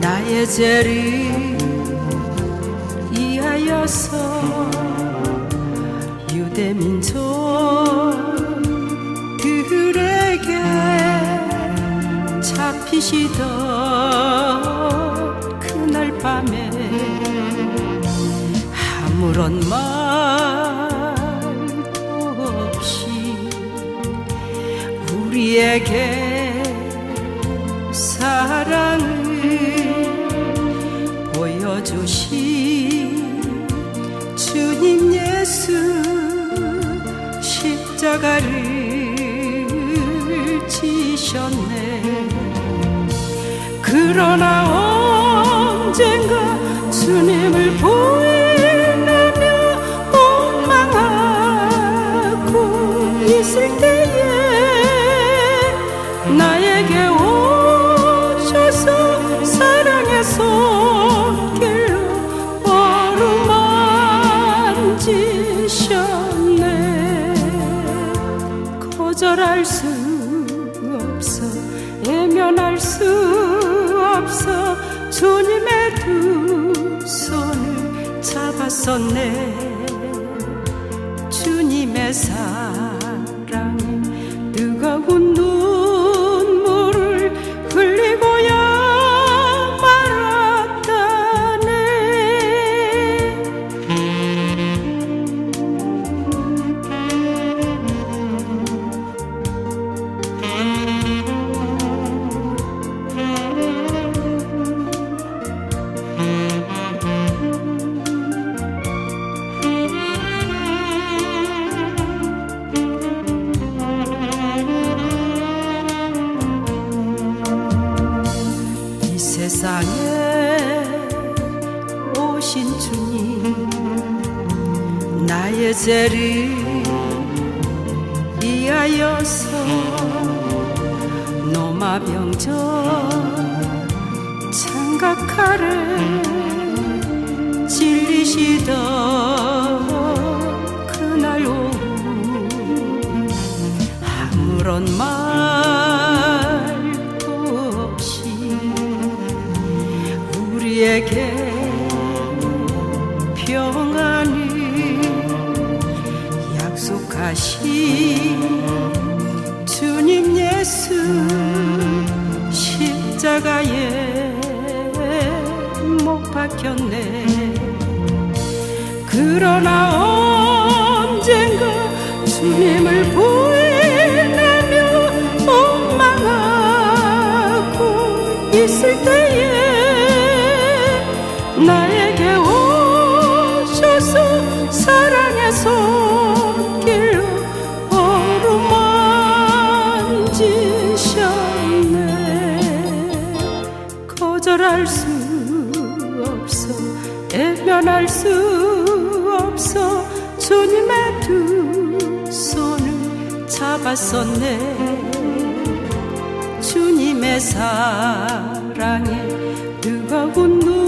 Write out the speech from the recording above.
나의 죄를 이하여서 유대 민족 잡히시던 그날 밤에 아무런 말도 없이 우리에게 사랑을 보여주신 주님 예수 십자가를 지셨네 그러나 언젠가 주님을 보이려며 원망하고 있을 때에 나에게 오셔서 사랑의 손길로 어루만지셨네. 거절할 수 없어. 외면할 수 없어. 주님의 두 손을 잡았었네. 주님의 사 세상에 오신 주님 나의 죄를 이하여서 노마병전 창각칼에 질리시던 우리에게 평안을 약속하신 주님 예수 십자가에 못 박혔네. 그러나 언젠가 주님을 보이려며 원망하고 있을 때에 나에게 오셔서 사랑의 손길로 어루만지셨네. 거절할 수 없어 애면할 수 없어. 주님의 두 손을 잡았었네. 주님의 사랑에 뜨거운 눈